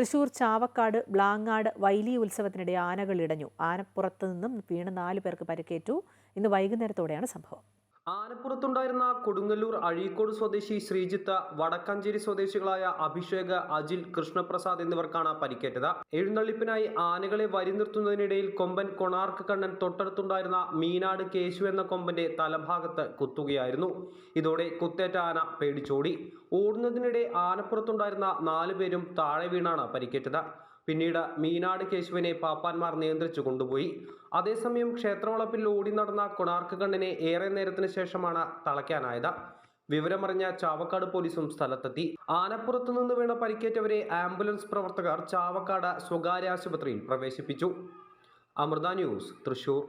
തൃശൂർ ചാവക്കാട് ബ്ലാങ്ങാട് വൈലി ഉത്സവത്തിനിടെ ആനകൾ ഇടഞ്ഞു. ആനപ്പുറത്ത് നിന്നും വീണ് നാല് പേർക്ക് പരിക്കേറ്റു. ഇന്ന് വൈകുന്നേരത്തോടെയാണ് സംഭവം. ആനപ്പുറത്തുണ്ടായിരുന്ന കൊടുങ്ങല്ലൂർ അഴീക്കോട് സ്വദേശി ശ്രീജിത്ത് വടക്കഞ്ചേരി സ്വദേശികളായ അഭിഷേക് അജിൽ കൃഷ്ണപ്രസാദ് എന്നിവർക്കാണ് പരിക്കേറ്റത്. എഴുന്നള്ളിപ്പിനായി ആനകളെ വരി നിർത്തുന്നതിനിടയിൽ കൊമ്പൻ കൊണാർക്ക് കണ്ണൻ തൊട്ടടുത്തുണ്ടായിരുന്ന മീനാട് കേശു എന്ന കൊമ്പന്റെ തലഭാഗത്ത് കുത്തുകയായിരുന്നു. ഇതോടെ കുത്തേറ്റ ആന പേടിച്ചോടി. ഓടുന്നതിനിടെ ആനപ്പുറത്തുണ്ടായിരുന്ന നാലുപേരും താഴെ വീണാണ് പരിക്കേറ്റത്. പിന്നീട് മീനാട് കേശുവിനെ പാപ്പാന്മാർ നിയന്ത്രിച്ചു കൊണ്ടുപോയി. അതേസമയം ക്ഷേത്രവളപ്പിൽ ഓടി നടന്ന കൊണാർക്ക് കണ്ണിനെ ഏറെ നേരത്തിന് ശേഷമാണ് തളയ്ക്കാനായത്. വിവരമറിഞ്ഞ ചാവക്കാട് പോലീസും സ്ഥലത്തെത്തി. ആനപ്പുറത്തു നിന്ന് വീണ പരിക്കേറ്റവരെ ആംബുലൻസ് പ്രവർത്തകർ ചാവക്കാട് സ്വകാര്യ ആശുപത്രിയിൽ പ്രവേശിപ്പിച്ചു. അമൃത ന്യൂസ് തൃശൂർ.